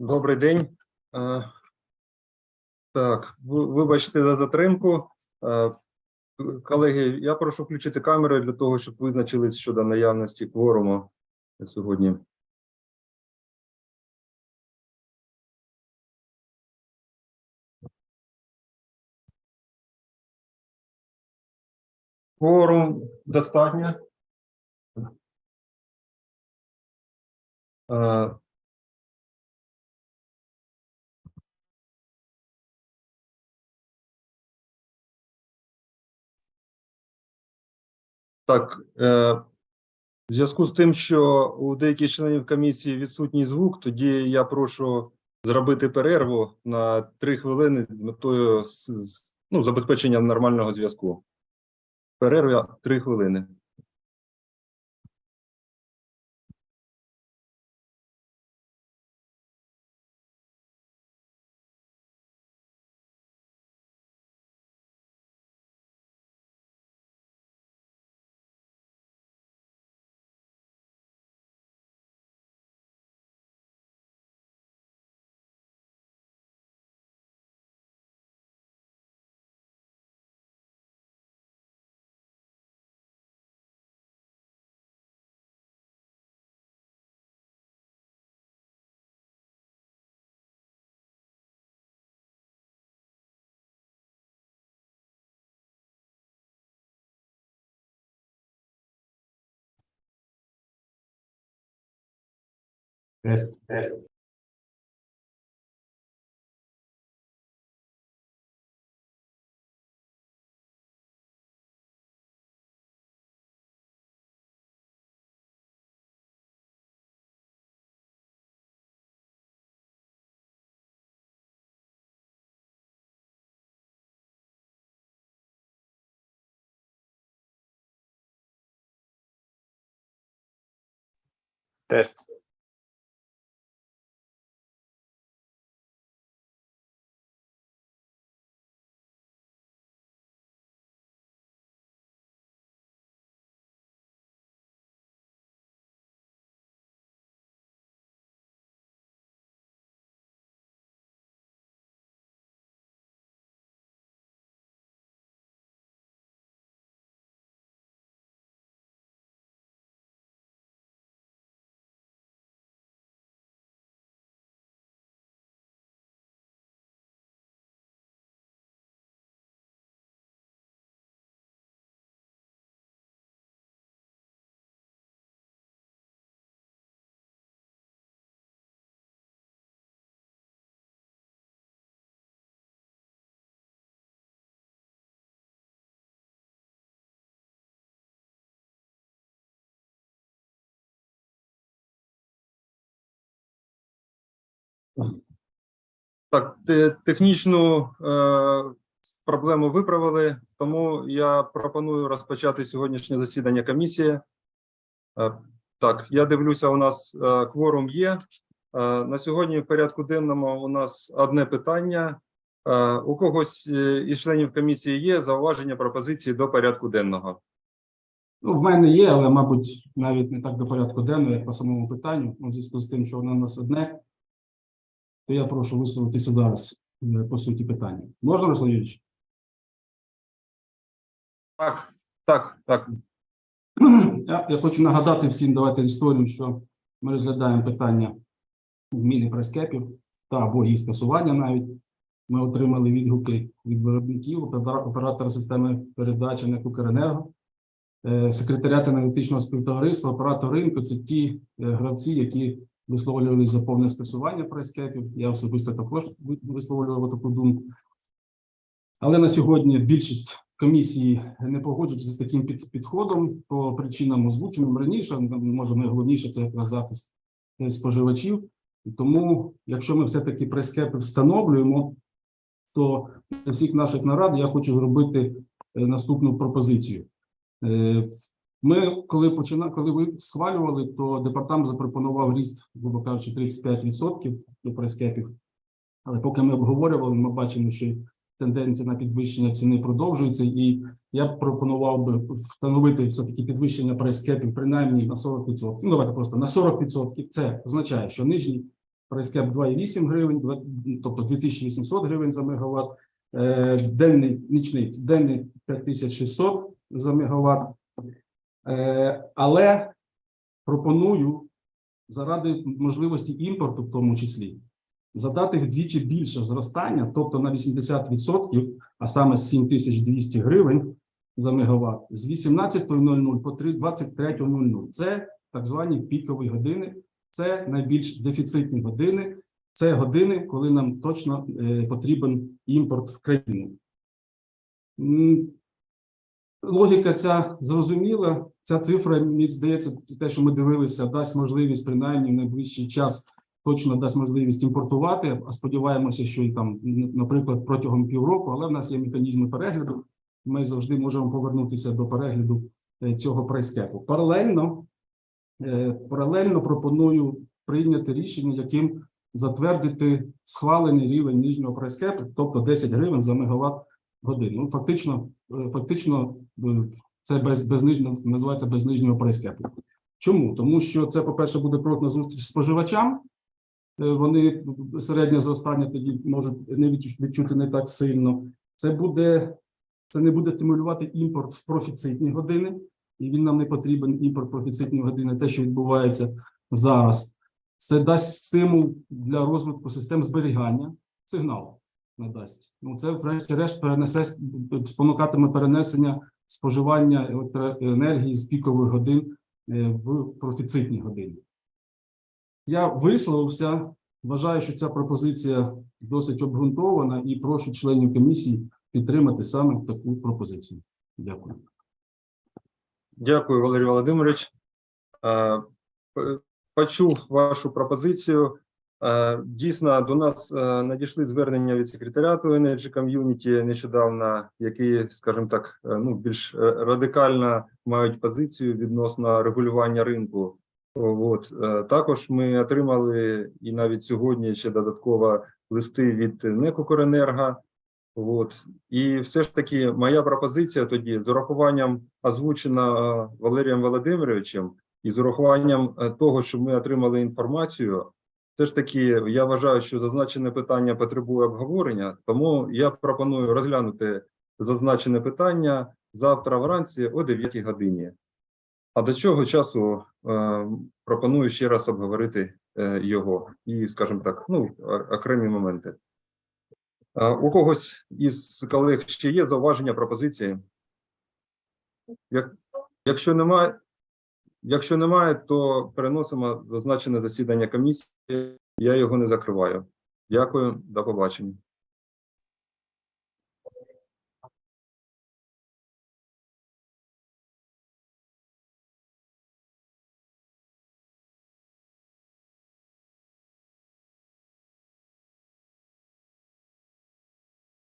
Добрий день. Е, Так, вибачте за затримку. Е, Колеги, я прошу включити камери для того, щоб визначились щодо наявності кворуму сьогодні. Кворум достатньо. Так, е, в зв'язку з тим, що у деяких членів комісії відсутній звук, тоді я прошу зробити перерву на три хвилини з метою ну, забезпечення нормального зв'язку. Перерва три хвилини. Test, test. Test. Так, те- технічну е, проблему виправили, тому я пропоную розпочати сьогоднішнє засідання комісії. Е, так, я дивлюся, у нас е, кворум є. На сьогодні в порядку денному у нас одне питання. У когось із членів комісії є зауваження пропозиції до порядку денного. Ну, в мене є, але, мабуть, навіть не так до порядку денного, як по самому питанню. У зв'язку з тим, що воно у нас одне, то я прошу висловитися зараз е, по суті питання. Можна, Руслан Юрійович? Так, так, так. Я, я хочу нагадати всім, давайте історію, що ми розглядаємо питання зміни прескепів та або їх скасування навіть. Ми отримали відгуки від виробників, оператора системи передачі НЕК «Укренерго», е, секретаріат аналітичного співтовариства, оператор ринку це ті е, гравці, які висловлювали за повне скасування прескепів. Я особисто також висловлював таку думку. Але на сьогодні більшість комісії не погоджується з таким підходом по причинам озвученим раніше. Може, найголовніше це якраз захист е, споживачів. Тому, якщо ми все-таки прескепи встановлюємо, то з всіх наших нарад я хочу зробити е, наступну пропозицію. Ми, коли почина, коли ви схвалювали, то департамент запропонував ріст, грубо кажучи, 35% до прескепів. Але поки ми обговорювали, ми бачимо, що тенденція на підвищення ціни продовжується, і я б пропонував би встановити все-таки підвищення прайскепів принаймні на 40%. Ну, давайте просто на 40%. Це означає, що нижній прайскеп 2,8 гривень, тобто 2800 гривень за мегаватт, Е, денний нічний денний 5600 за мегаватт. Е, Але пропоную заради можливості імпорту, в тому числі, задати вдвічі більше зростання, тобто на 80%, а саме з 7200 гривень за мегаватт, з 18.00 по 3 23.00. Це так звані пікові години, це найбільш дефіцитні години. Це години, коли нам точно е, потрібен імпорт в країну. Логіка ця зрозуміла. Ця цифра, мені здається, те, що ми дивилися, дасть можливість принаймні в найближчий час точно дасть можливість імпортувати. А сподіваємося, що і там, наприклад, протягом півроку, але в нас є механізми перегляду. Ми завжди можемо повернутися до перегляду е, цього прайскепу. Паралельно, е, паралельно пропоную прийняти рішення, яким затвердити схвалений рівень нижнього прайскепу, тобто 10 гривень за мегаватт годину. Ну, фактично, е, фактично, е, це без, без називається без нижнього прайскепу. Чому? Тому що це, по-перше, буде крок зустріч споживачам. Е, Вони середнє зростання тоді можуть не відчути не так сильно. Це буде це не буде стимулювати імпорт в профіцитні години, і він нам не потрібен імпорт профіцитні години, те, що відбувається зараз. Це дасть стимул для розвитку систем зберігання, сигнал надасть. Ну це, врешті-решт, перенесе спонукатиме перенесення споживання електроенергії з пікових годин е, в профіцитні години. Я висловився. Вважаю, що ця пропозиція досить обґрунтована, і прошу членів комісії підтримати саме таку пропозицію. Дякую. Дякую, Валерій Володимирович. Е, Почув вашу пропозицію. Е, Дійсно, до нас е, надійшли звернення від секретаріату Energy Community нещодавно, які, скажімо так, е, ну більш радикально мають позицію відносно регулювання ринку. От також ми отримали і навіть сьогодні ще додатково листи від Некукоренерго. От і все ж таки, моя пропозиція тоді з урахуванням озвучена Валерієм Володимировичем і з урахуванням того, що ми отримали інформацію. Все ж таки, я вважаю, що зазначене питання потребує обговорення, тому я пропоную розглянути зазначене питання завтра вранці о 9 годині. А до цього часу е, пропоную ще раз обговорити е, його і, скажімо так, ну, окремі моменти. Е, У когось із колег ще є зауваження, пропозиції? Як, якщо немає, якщо немає, то переносимо зазначене засідання комісії. Я його не закриваю. Дякую, до побачення.